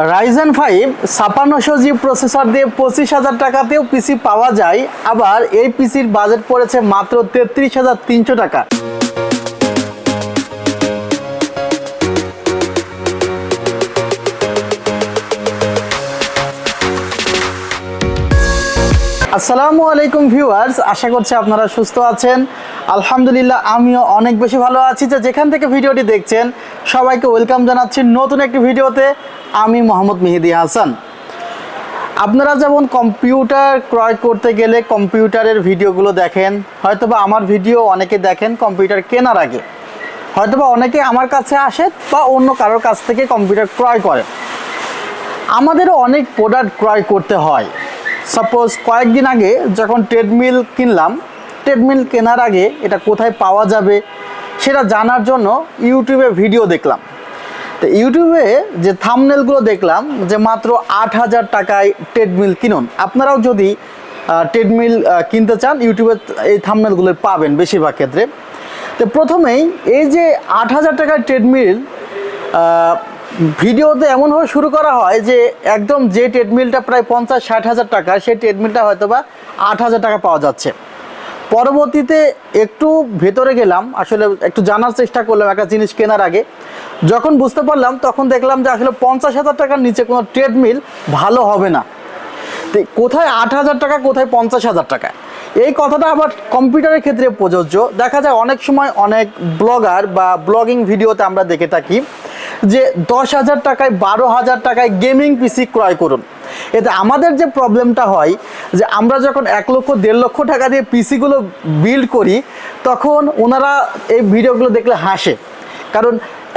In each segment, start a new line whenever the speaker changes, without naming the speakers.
Ryzen five ছাপান্নশো G processor দিয়ে পঁচিশ হাজার টাকাতেও পিসি পাওয়া যায়। আবার এই পিসির বাজেট পড়েছে মাত্র তেত্রিশ হাজার তিনশো টাকা। আসসালামু আলাইকুম ভিউয়ার্স, আশা করছি আপনারা সুস্থ আছেন। আলহামদুলিল্লাহ, আমিও অনেক বেশি ভালো আছি যে যেখান থেকে ভিডিওটি দেখছেন, সবাইকে ওয়েলকাম জানাচ্ছি নতুন একটি ভিডিওতে। আমি মোহাম্মদ মেহেদি হাসান। আপনারা যেমন কম্পিউটার ক্রয় করতে গেলে কম্পিউটারের ভিডিওগুলো দেখেন, হয়তোবা আমার ভিডিও অনেকে দেখেন কম্পিউটার কেনার আগে। হয়তোবা অনেকে আমার কাছে আসে বা অন্য কারোর কাছ থেকে কম্পিউটার ক্রয় করে। আমাদেরও অনেক প্রোডাক্ট ক্রয় করতে হয়। সাপোজ কয়েকদিন আগে যখন ট্রেডমিল কিনলাম ট্রেডমিল কেনার আগে এটা কোথায় পাওয়া যাবে সেটা জানার জন্য ইউটিউবে ভিডিও দেখলাম। তো ইউটিউবে যে থামনেলগুলো দেখলাম যে মাত্র আট হাজার টাকায় ট্রেডমিল কিনুন। আপনারাও যদি ট্রেডমিল কিনতে চান, ইউটিউবে এই থামনেলগুলো পাবেন বেশিরভাগ ক্ষেত্রে। তো প্রথমেই এই যে আট হাজার টাকার ট্রেডমিল ভিডিওতে এমনভাবে শুরু করা হয় যে একদম যে ট্রেডমিলটা প্রায় পঞ্চাশ, ষাট হাজার টাকা, সেই ট্রেডমিলটা হয়তো বা আট হাজার টাকা পাওয়া যাচ্ছে। পরবর্তীতে একটু ভেতরে গেলাম, আসলে একটু জানার চেষ্টা করলাম একটা জিনিস কেনার আগে। যখন বুঝতে পারলাম, তখন দেখলাম যে আসলে পঞ্চাশ হাজার টাকার নিচে কোনো ট্রেডমিল ভালো হবে না। কোথায় আট হাজার টাকা, কোথায় পঞ্চাশ হাজার টাকা? এই কথাটা আবার কম্পিউটারের ক্ষেত্রে প্রযোজ্য। দেখা যায় অনেক সময় অনেক ব্লগার বা ব্লগিং ভিডিওতে আমরা দেখে থাকি যে দশ হাজার টাকায় বারো হাজার টাকায় গেমিং পিসি ক্রয় করুন। এতে আমাদের যে প্রবলেমটা হয় যে আমরা যখন এক লক্ষ, দেড় লক্ষ টাকা দিয়ে পিসিগুলো বিল্ড করি, তখন ওনারা এই ভিডিওগুলো দেখলে হাসে। কারণ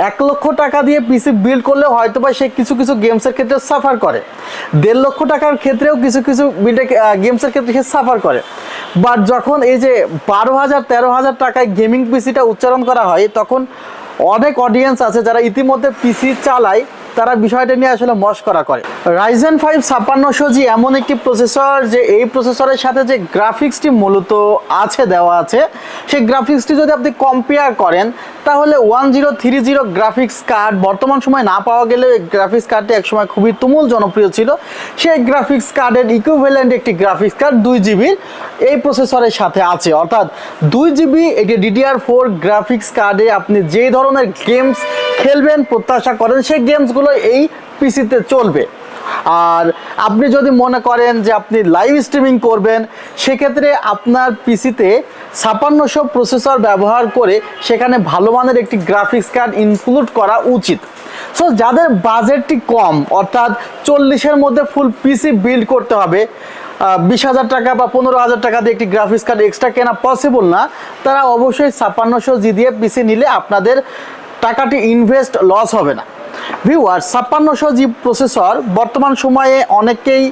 এক লক্ষ টাকা দিয়ে পিসি বিল্ড করলে হয়তো বা সে কিছু কিছু গেমসের ক্ষেত্রে সাফার করে। দেড় লক্ষ টাকার ক্ষেত্রেও কিছু কিছু বিল্ডে গেমসের ক্ষেত্রে সে সাফার করে। বাট যখন এই যে বারো হাজার, তেরো হাজার টাকায় গেমিং পিসিটা উচ্চারণ করা হয়, তখন অনেক অডিয়েন্স আছে যারা ইতিমধ্যে পিসি চালায়। তারা বিষয়টা নিয়ে আসলে মস্করা করে রাইজেন ফাইভ ছাপ্পান্নশো জি এমন একটি প্রসেসর যে এই প্রসেসরের সাথে যে গ্রাফিক্সটি মূলত আছে, দেওয়া আছে, সেই গ্রাফিক্সটি যদি আপনি কম্পেয়ার করেন, তাহলে one zero three zero graphics card বর্তমান সময় না পাওয়া গেলে গ্রাফিক্স কার্ডটি একসময় খুবই তুমুল জনপ্রিয় ছিল। সেই গ্রাফিক্স কার্ডের ইকুইভ্যালেন্ট একটি গ্রাফিক্স কার্ড দুই জিবির এই প্রসেসরের সাথে আছে। অর্থাৎ দুই জিবি এটি ডিডিআর ফোর গ্রাফিক্স কার্ডে আপনি যে ধরনের গেমস খেলবেন, প্রত্যাশা করেন, সেই গেমসগুলো এই পিসিতে চলবে। আর আপনি যদি মনে করেন যে আপনি লাইভ স্ট্রিমিং করবেন, সেক্ষেত্রে আপনার পিসিতে ছাপান্নশো প্রসেসর ব্যবহার করে সেখানে ভালো মানের একটি গ্রাফিক্স কার্ড ইনক্লুড করা উচিত। সো যাদের বাজেটটি কম, অর্থাৎ চল্লিশের মধ্যে ফুল পিসি বিল্ড করতে হবে বিশ হাজার টাকা বা পনেরো হাজার টাকা দিয়ে একটি গ্রাফিক্স কার্ড এক্সট্রা কেনা পসিবল না, তারা অবশ্যই ছাপান্নশো জি দিয়ে পিসি নিলে আপনাদের টাকাটি ইনভেস্ট লস হবে না। ভিউয়ার ছাপ্পান্নশো জি প্রসেসর বর্তমান সময়ে অনেকেই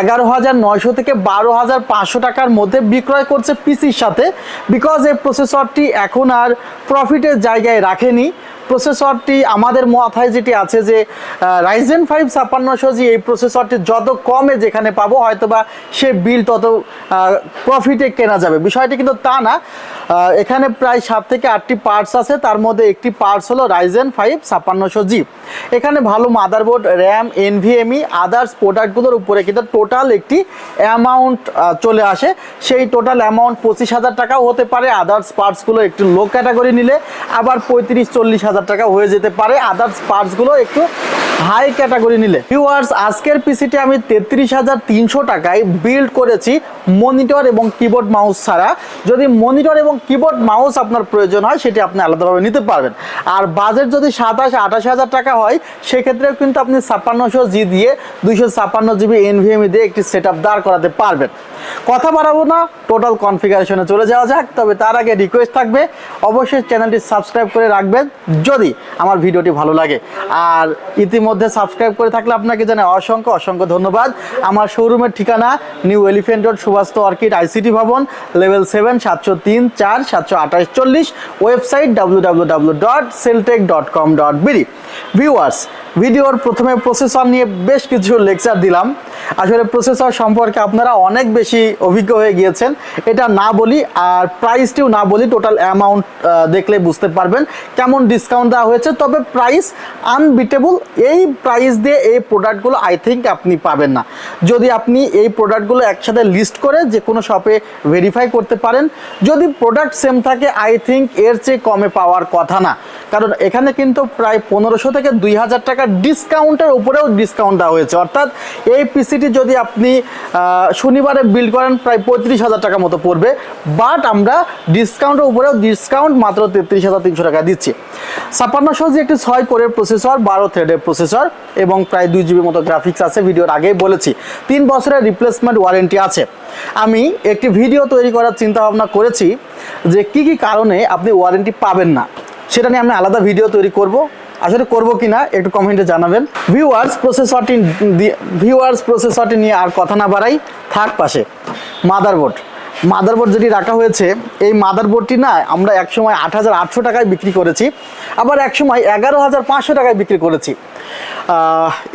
এগারো হাজার নয়শো থেকে বারো হাজার পাঁচশো টাকার মধ্যে বিক্রয় করছে পিসির সাথে বিকজ এই প্রসেসরটি এখন আর প্রফিটের জায়গায় রাখেনি। প্রসেসরটি আমাদের মাথায় যেটি আছে যে রাইজেন ফাইভ ছাপ্পান্নশো জি এই প্রসেসরটি যত কমে যেখানে পাবো হয়তো বা সে বিল তত প্রফিটে কেনা যাবে। বিষয়টি কিন্তু তা না। এখানে প্রায় সাত থেকে আটটি পার্টস আছে। তার মধ্যে একটি পার্টস হলো রাইজেন ফাইভ ছাপ্পান্নশো জি। এখানে ভালো মাদারবোর্ড র্যাম এনভিএমই আদার্স প্রোডাক্টগুলোর উপরে কিন্তু টোটাল একটি অ্যামাউন্ট চলে আসে। সেই টোটাল অ্যামাউন্ট পঁচিশ হাজার টাকাও হতে পারে। আদার্স পার্টসগুলো একটু লো ক্যাটাগরি নিলে আবার পঁয়ত্রিশ, চল্লিশ হাজার টাকা হয়ে যেতে পারে। আদার্স পার্টসগুলো একটু হাই ক্যাটাগরি নিলে। ভিউয়ার্স আজকের পিসিটি আমি তেত্রিশ হাজার তিনশো টাকায় বিল্ড করেছি মনিটর এবং কিবোর্ড মাউস ছাড়া। যদি মনিটর এবং কিবোর্ড মাউস আপনার প্রয়োজন হয়, সেটি আপনি আলাদাভাবে নিতে পারবেন। আর বাজেট যদি সাতাশ, আঠাশ হাজার টাকা হয়, সেক্ষেত্রেও কিন্তু আপনি ছাপ্পান্নশো জি দিয়ে দুইশো ছাপ্পান্ন জিবি এনভিএমই দিয়ে একটি সেট দাঁড় করাতে পারবেন। কথা বাড়াবো না টোটাল কনফিগারেশনে চলে যাওয়া যাক, তবে তার আগে রিকোয়েস্ট থাকবে, অবশ্যই চ্যানেলটি সাবস্ক্রাইব করে রাখবেন যদি আমার ভিডিওটি ভালো লাগে। আর ইতিমধ্যে সাবস্ক্রাইব করে থাকলে আপনাকে জানাই অসংখ্য অসংখ্য ধন্যবাদ। আমার শোরুমের ঠিকানা new elephant road Subastu orchid ICT ভবন লেভেল সেভেন সাতশো তিন, চার, সাতশো আঠাশ, চল্লিশ website W W W dot Celltech dot com dot BD viewers ভিডিওর প্রথমে প্রসেসর নিয়ে বেশ কিছু লেকচার দিলাম। আসলে প্রসেসর সম্পর্কে আপনারা অনেক বেশি অভিজ্ঞ হয়ে গিয়েছেন। এটা না বলি আর প্রাইসটিও না বলি টোটাল অ্যামাউন্ট দেখলে বুঝতে পারবেন কেমন ডিসকাউন্ট দেওয়া হয়েছে। তবে প্রাইস আনবিটেবল এই প্রাইস দিয়ে এই প্রোডাক্টগুলো আই থিঙ্ক আপনি পাবেন না। যদি আপনি এই প্রোডাক্টগুলো একসাথে লিস্ট করে যে কোনো শপে ভেরিফাই করতে পারেন, যদি প্রোডাক্ট সেম থাকে আই থিঙ্ক এর চেয়ে কমে পাওয়ার কথা না। কারণ এখানে কিন্তু প্রায় পনেরোশো থেকে দুই হাজার টাকার ডিসকাউন্টের উপরেও ডিসকাউন্ট দেওয়া হয়েছে। অর্থাৎ এই পিসিটি যদি আপনি শনিবারে বিল করেন, প্রায় পঁয়ত্রিশ হাজার টাকা মতো পড়বে। বাট আমরা ডিসকাউন্টের উপরেও ডিসকাউন্ট মাত্র তেত্রিশ হাজার তিনশো টাকা দিচ্ছি। ছাপ্পান্নশো যে একটি ছয় কোরের প্রসেসর বারো থ্রেডের প্রসেসর এবং প্রায় দুই জিবি মতো গ্রাফিক্স আছে, ভিডিওর আগেই বলেছি। তিন বছরের রিপ্লেসমেন্ট ওয়ারেন্টি আছে। আমি একটি ভিডিও তৈরি করার চিন্তা ভাবনা করেছি যে কি কি কারণে আপনি ওয়ারেন্টি পাবেন না। সেটা নিয়ে আমি আলাদা ভিডিও তৈরি করব। আসলে করব কি না একটু কমেন্টে জানাবেন। ভিউয়ার্স প্রসেসরটি ভিউয়ার্স প্রসেসরটি নিয়ে আর কথা না বাড়াই, থাক পাশে। মাদারবোর্ড মাদারবোর্ড যেটি রাখা হয়েছে, এই মাদারবোর্ডটি না আমরা একসময় আট হাজার আটশো টাকায় বিক্রি করেছি, আবার একসময় এগারো হাজার পাঁচশো টাকায় বিক্রি করেছি।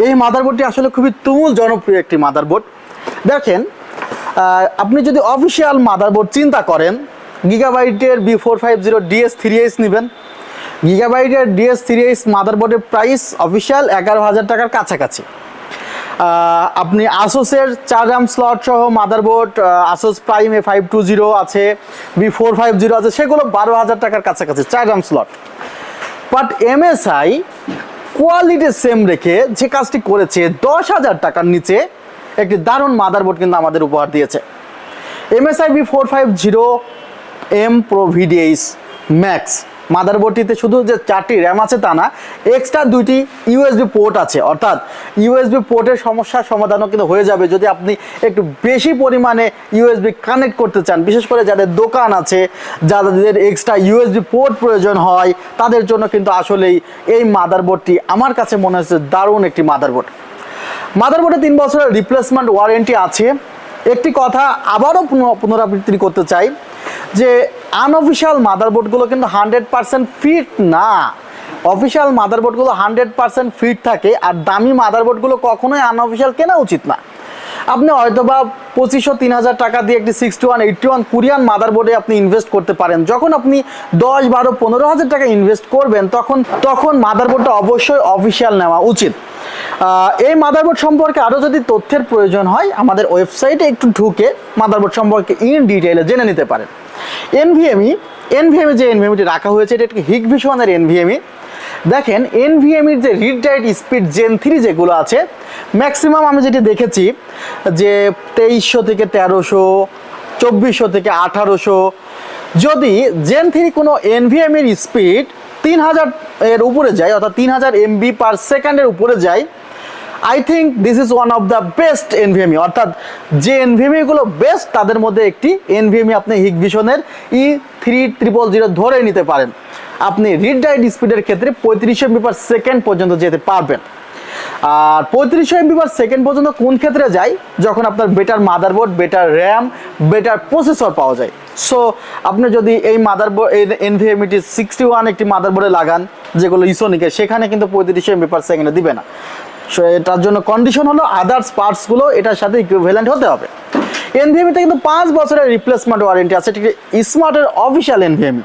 এই মাদারবোর্ডটি আসলে খুবই তুমুল জনপ্রিয় একটি মাদারবোর্ড দেখেন আপনি যদি অফিসিয়াল মাদারবোর্ড চিন্তা করেন গিগাবাইটের B four five zero DS three H নেবেন। গিগাবাইটের ডিএস থ্রি এইচ মাদারবোর্ডের প্রাইস অফিসিয়াল এগারো হাজার টাকার কাছাকাছি। আপনি আসোসের চার রাম স্লট সহ motherboard Asus prime A five two zero আছে বি ফোর ফাইভ জিরো আছে, সেগুলো বারো হাজার টাকার কাছাকাছি, চার RAM slot but MSI quality same রেখে যে কাজটি করেছে, দশ হাজার টাকার নিচে একটি দারুণ মাদারবোর্ড কিন্তু আমাদের উপহার দিয়েছে। MSI B four five zero M pro VDH max মাদারবোর্ডটিতে শুধু যে চারটি র্যাম আছে তা না এক্সট্রা দুইটি ইউএসবি পোর্ট আছে। অর্থাৎ ইউএসবি পোর্টের সমস্যার সমাধানও কিন্তু হয়ে যাবে যদি আপনি একটু বেশি পরিমাণে ইউএসবি কানেক্ট করতে চান। বিশেষ করে যাদের দোকান আছে, যাদের এক্সট্রা ইউএসবি পোর্ট প্রয়োজন হয়, তাদের জন্য কিন্তু আসলেই এই মাদারবোর্ডটি আমার কাছে মনে হচ্ছে দারুণ একটি মাদারবোর্ড। মাদারবোর্ডে তিন বছরের রিপ্লেসমেন্ট ওয়ারেন্টি আছে। একটি কথা আবারও পুনঃ- পুনরাবৃত্তি করতে চাই, যে আনঅফিসিয়াল মাদারবোর্ডগুলো কিন্তু হান্ড্রেড পার্সেন্ট ফিট না। অফিসিয়াল মাদারবোর্ডগুলো হান্ড্রেড পার্সেন্ট ফিট থাকে আর দামি মাদারবোর্ডগুলো কখনোই আনঅফিসিয়াল কেনা উচিত না। আপনি হয়তোবা পঁচিশশো তিন হাজার টাকা দিয়ে একটি sixty one eighty one Korean মাদারবোর্ডে আপনি ইনভেস্ট করতে পারেন। যখন আপনি দশ, বারো, পনেরো হাজার টাকা ইনভেস্ট করবেন, তখন তখন মাদারবোর্ডটা অবশ্যই অফিসিয়াল নেওয়া উচিত। এই মাদারবোর্ড সম্পর্কে আরও যদি তথ্যের প্রয়োজন হয়, আমাদের ওয়েবসাইটে একটু ঢুকে মাদারবোর্ড সম্পর্কে ইন ডিটেইলে জেনে নিতে পারেন। এনভিএমই এনভিএমই যে এনভিএমটি রাখা হয়েছে, এটা একটি হিগ ভিশনের এনভিএমই দেখেন এনভিএমির যে read write speed gen three যেগুলো আছে ম্যাক্সিমাম আমি যেটি দেখেছি যে তেইশশো থেকে তেরোশো, চব্বিশশো থেকে আঠারোশো, যদি জেন থ্রি কোনো এনভিএমের স্পিড তিন হাজার এর উপরে যায়, অর্থাৎ তিন হাজার এমবি পার সেকেন্ডের উপরে যায়। I think this is one of the best NVMe অর্থাৎ যে এনভিএমইগুলো বেস্ট তাদের মধ্যে একটি এনভিএমই আপনি হিগভিশনের ই থ্রি ট্রিপল জিরো ধরে নিতে পারেন। আপনি রিড ডাইড স্পিডের ক্ষেত্রে পঁয়ত্রিশ এমবি পার সেকেন্ড পর্যন্ত যেতে পারবেন। আর পঁয়ত্রিশশো এমবি পার সেকেন্ড পর্যন্ত কোন ক্ষেত্রে যায়? যখন আপনার better motherboard better RAM better processor পাওয়া যায়। সো আপনি যদি এই মাদারবোর্ড এই এনভিএমিটি সিক্সটি ওয়ান একটি মাদারবোর্ডে লাগান, যেগুলো ইসোনিকের সেখানে কিন্তু পঁয়ত্রিশশো এমবি পার সেকেন্ডে দিবে না। সো এটার জন্য কন্ডিশন হলো আদার্স পার্টসগুলো এটার সাথে ইকুইভ্যালেন্ট হতে হবে। এনভিএমিতে কিন্তু পাঁচ বছরের রিপ্লেসমেন্ট ওয়ারেন্টি আছে ঠিক স্মার্টের অফিসিয়াল এনভিএমি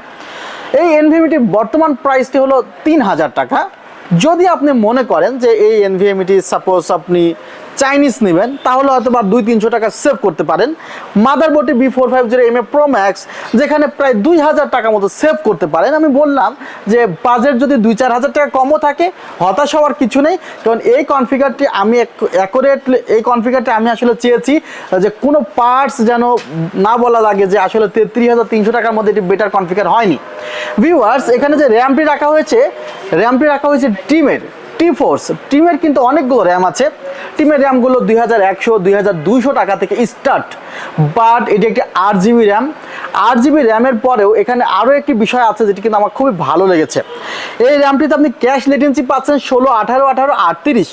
এই এনভিএমিটির বর্তমান প্রাইসটি হলো তিন হাজার টাকা। যদি আপনি মনে করেন যে এই এনভিএমিটি সাপোজ আপনি চাইনিজ নেবেন, তাহলে হয়তো বা দুই তিনশো টাকা সেভ করতে পারেন। মাদারবোর্ডটি B four five zero M A pro max যেখানে প্রায় দুই হাজার টাকা মতো সেভ করতে পারেন। আমি বললাম যে বাজেট যদি দুই চার হাজার টাকা কমও থাকে, হতাশ হওয়ার কিছু নেই, কারণ এই কনফিগারটি আমি অ্যাকোরেট এই কনফিগারটি আমি আসলে চেয়েছি যে কোনো পার্টস যেন না বলা লাগে যে আসলে তেত্রিশ হাজার তিনশো টাকার মধ্যে এটি বেটার কনফিগার হয়নি। ভিউয়ার্স এখানে যে র্যামটি রাখা হয়েছে র্যামটি রাখা হয়েছে টিমের টি ফোর্স টিমের কিন্তু অনেকগুলো র্যাম আছে। টিমের র্যামগুলো দুই হাজার একশো, দুই হাজার দুইশো টাকা থেকে স্টার্ট বাট এটি একটি আট জিবি র্যাম আট জিবি র্যামের পরেও এখানে আরও একটি বিষয় আছে যেটি কিন্তু আমার খুবই ভালো লেগেছে। এই র্যামটিতে আপনি ক্যাশ লেটেন্সি পাচ্ছেন ষোলো, আঠারো আঠারো, আটত্রিশ।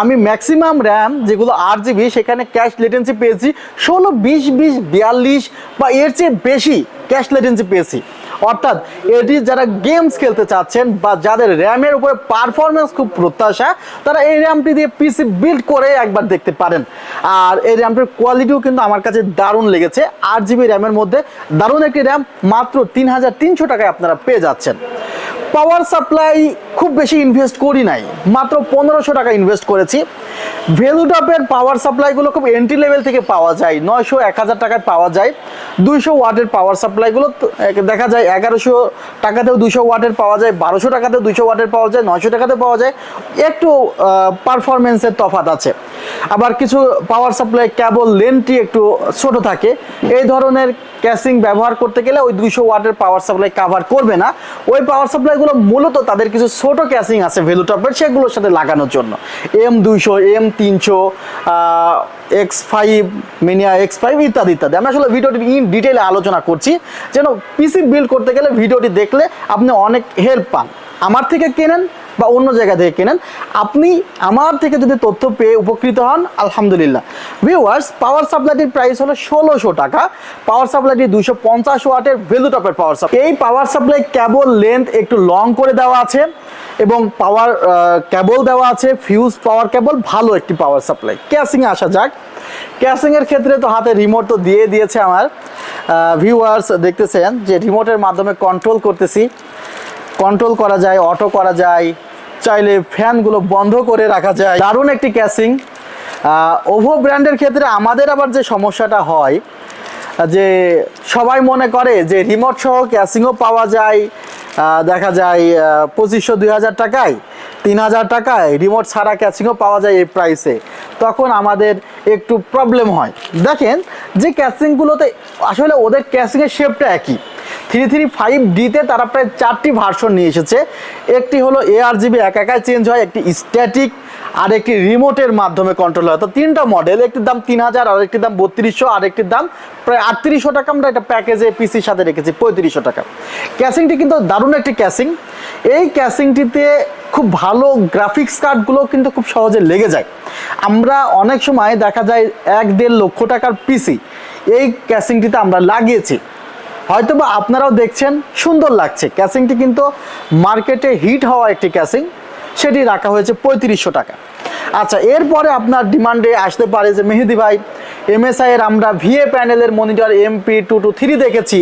আমি ম্যাক্সিমাম র্যাম যেগুলো আট জিবি সেখানে ক্যাশ লেটেন্সি পেয়েছি। ষোলো, বিশ বিশ, বিয়াল্লিশ বা এর চেয়ে বেশি ক্যাশ লেটেন্সি পেয়েছি। অর্থাৎ এটি যারা গেমস খেলতে চাচ্ছেন বা যাদের র্যামের উপরে পারফরমেন্স খুব প্রত্যাশা, তারা এই র্যামটি দিয়ে পিসি বিল্ড করে একবার দেখতে পারেন। আর এই র্যামটির কোয়ালিটিও কিন্তু আমার কাছে দারুণ লেগেছে। আট জিবি র্যামের মধ্যে দারুণ একটি র্যাম মাত্র তিন হাজার তিনশো টাকায় আপনারা পেয়ে যাচ্ছেন। পাওয়ার সাপ্লাই খুব বেশি ইনভেস্ট করি নাই, মাত্র পনেরোশো টাকা ইনভেস্ট করেছি। ভেলুটপের পাওয়ার সাপ্লাইগুলো খুব এন্ট্রি লেভেল থেকে পাওয়া যায়, নয়শো, এক হাজার টাকায় পাওয়া যায়। দুইশো ওয়াটের পাওয়ার সাপ্লাইগুলো দেখা যায় এগারোশো টাকাতেও দুশো ওয়াটের পাওয়া যায়, বারোশো টাকাতেও দুশো ওয়াটের পাওয়া যায়, নয়শো টাকাতে পাওয়া যায়। একটু পারফরমেন্সের তফাত আছে। আবার কিছু পাওয়ার সাপ্লাই কেবল লেনটি একটু ছোট থাকে। এই ধরনের ক্যাসিং ব্যবহার করতে গেলে ওই দুইশো ওয়াটের পাওয়ার সাপ্লাই কাভার করবে না। ওই পাওয়ার সাপ্লাইগুলো মূলত তাদের কিছু ছোট ক্যাসিং আছে ভ্যালুটপের সেগুলোর সাথে লাগানোর জন্য। এম দুইশো এম তিনশো এক্স ফাইভ মিনিয়া এক্স ফাইভ ইত্যাদি ইত্যাদি। আমি আসলে ভিডিওটি ইন ডিটেলে আলোচনা করছি। যেন পিসি বিল্ড করতে গেলে ভিডিওটি দেখলে আপনি অনেক হেল্প পান। আমার থেকে কেনেন বা অন্য জায়গা থেকে কেনেন, আপনি আমার থেকে যদি তথ্য পেয়ে উপকৃত হন, আলহামদুলিল্লাহ। ভিউয়ার্স পাওয়ার সাপ্লাইটির প্রাইস হলো ষোলোশো টাকা। পাওয়ার সাপ্লাইটি দুশো পঞ্চাশ ওয়াটের ভ্যালু টপের পাওয়ার সাপ্লাই এই পাওয়ার সাপ্লাই কেবল লেন্থ একটু লং করে দেওয়া আছে এবং পাওয়ার কেবল দেওয়া আছে ফিউজ পাওয়ার কেবল ভালো একটি পাওয়ার সাপ্লাই ক্যাসিংয়ে আসা যাক। ক্যাসিংয়ের ক্ষেত্রে তো হাতে রিমোট তো দিয়ে দিয়েছে আমার। ভিউয়ার্স দেখতেছেন যে রিমোটের মাধ্যমে কন্ট্রোল করতেছি। কন্ট্রোল করা যায় অটো করা যায়, চাইলে ফ্যানগুলো বন্ধ করে রাখা যায়। দারুণ একটি ক্যাসিং ওভো ব্র্যান্ডের ক্ষেত্রে আমাদের আবার যে সমস্যাটা হয়, যে সবাই মনে করে যে রিমোট সহ ক্যাসিংও পাওয়া যায় দেখা যায় পঁচিশশো, দুই হাজার টাকায়, তিন হাজার টাকায় রিমোট ছাড়া ক্যাসিংও পাওয়া যায় এই প্রাইসে তখন আমাদের একটু প্রবলেম হয়। দেখেন, যে ক্যাসিংগুলোতে আসলে ওদের ক্যাসিংয়ের শেপটা একই। থ্রি থ্রি ফাইভ ডিতে তারা প্রায় চারটি ভার্সন নিয়ে এসেছে। একটি হলো এআর জিবি এক একাই চেঞ্জ হয়, একটি স্ট্যাটিক আর একটি রিমোটের মাধ্যমে কন্ট্রোল হয়। তো তিনটা মডেল একটির দাম তিন হাজার, আর একটির দাম বত্রিশশো, আর একটির দাম প্রায় আটত্রিশশো টাকা। আমরা একটা প্যাকেজে পিসির সাথে রেখেছি, পঁয়ত্রিশশো টাকা। ক্যাসিংটি কিন্তু দারুণ একটি ক্যাসিং এই ক্যাসিংটিতে খুব ভালো গ্রাফিক্স কার্ডগুলো কিন্তু খুব সহজে লেগে যায়। আমরা অনেক সময় দেখা যায় এক দেড় লক্ষ টাকার পিসি এই ক্যাসিংটিতে আমরা লাগিয়েছি। হয়তো বা আপনারাও দেখছেন, সুন্দর লাগছে। ক্যাসিংটি কিন্তু মার্কেটে হিট হওয়া একটি ক্যাসিং। সেটি রাখা হয়েছে পঁয়ত্রিশশো টাকা। আচ্ছা এরপরে আপনার ডিমান্ডে আসতে পারে যে মেহেদি ভাই এমএসআই এর আমরা ভিএ প্যানেলের monitor MP two two three দেখেছি।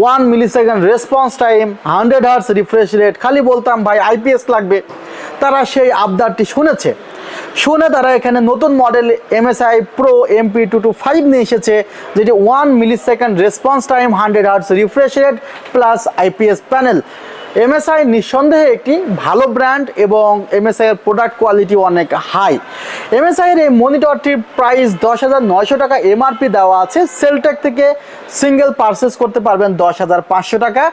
One millisecond response time hundred hertz refresh rate খালি বলতাম ভাই আইপিএস লাগবে। তারা সেই আবদারটি শুনেছে। শুনে তারা এখানে নতুন model MSI pro MP two two five নিয়ে এসেছে, যেটি one millisecond response time hundred hertz refresh rate plus IPS panel MSI নিঃসন্দেহে একটি ভালো ব্র্যান্ড এবং এমএসআই এর প্রোডাক্ট কোয়ালিটি অনেক হাই এমএসআই এর এই মনিটরটির প্রাইস দশ হাজার নয়শো টাকা এমআরপি দেওয়া আছে। সেলটেক থেকে সিঙ্গেল পারচেস করতে পারবেন দশ হাজার পাঁচশো টাকা।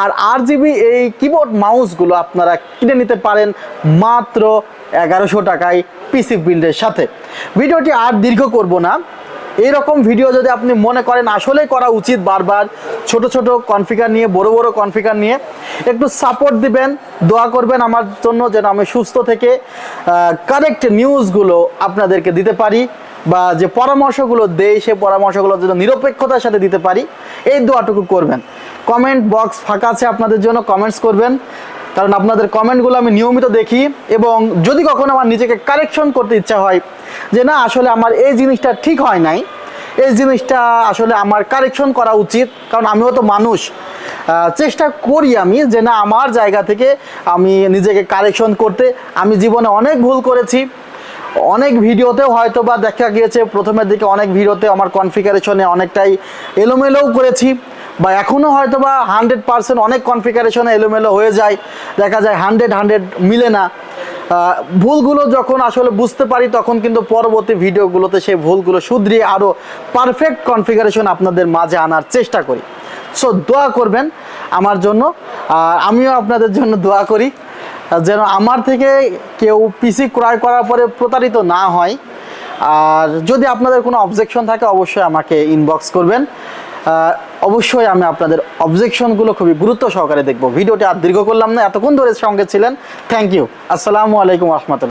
আর আর জিবি এই কিবোর্ড মাউসগুলো আপনারা কিনে নিতে পারেন মাত্র এগারোশো টাকায় পিসি বিল্ডের সাথে। ভিডিওটি আর দীর্ঘ করব না। এইরকম ভিডিও যদি আপনি মনে করেন, আসলেই করা উচিত বারবার। ছোট ছোট কনফিগার নিয়ে, বড় বড় কনফিগার নিয়ে একটু সাপোর্ট দিবেন, দোয়া করবেন আমার জন্য যেন আমি সুস্থ থেকে কারেক্ট নিউজগুলো আপনাদেরকে দিতে পারি বা যে পরামর্শগুলো দেই, সেই পরামর্শগুলো যেন নিরপেক্ষতার সাথে দিতে পারি, এই দোয়াটুকু করবেন। কমেন্ট বক্স ফাঁকা আছে আপনাদের জন্য কমেন্টস করবেন। কারণ আপনাদের কমেন্টগুলো আমি নিয়মিত দেখি এবং যদি কখনো আমার নিজেকে কারেকশন করতে ইচ্ছা হয় যে না, আসলে আমার এই জিনিসটা ঠিক হয় নাই, এই জিনিসটা আসলে আমার কারেকশন করা উচিত, কারণ আমিও তো মানুষ চেষ্টা করি আমি যে না, আমার জায়গা থেকে আমি নিজেকে কারেকশন করতে। আমি জীবনে অনেক ভুল করেছি, অনেক ভিডিওতেও হয়তো বা দেখা গিয়েছে, প্রথমের দিকে অনেক ভিডিওতে আমার কনফিগারেশনে অনেকটাই এলোমেলোও করেছি। বা এখনও হয়তো বা হান্ড্রেড পার্সেন্ট অনেক কনফিগারেশনে এলোমেলো হয়ে যায়, দেখা যায় হান্ড্রেড হান্ড্রেড মিলে না। ভুলগুলো যখন আসলে বুঝতে পারি, তখন কিন্তু পরবর্তী ভিডিওগুলোতে সেই ভুলগুলো শুধরিয়ে আরও পারফেক্ট কনফিগারেশন আপনাদের মাঝে আনার চেষ্টা করি। সো দোয়া করবেন আমার জন্য, আর আমিও আপনাদের জন্য দোয়া করি, যেন আমার থেকে কেউ পিসি ক্রয় করার পরে প্রতারিত না হয়। আর যদি আপনাদের কোনো অবজেকশন থাকে, অবশ্যই আমাকে ইনবক্স করবেন। অবশ্যই আমি আপনাদের অবজেকশনগুলো খুবই গুরুত্ব সহকারে দেখব। ভিডিওটি আর দীর্ঘ করলাম না, এতক্ষণ ধরে সঙ্গে ছিলেন। থ্যাংক ইউ আসসালামু আলাইকুম রহমতুল্লাহ।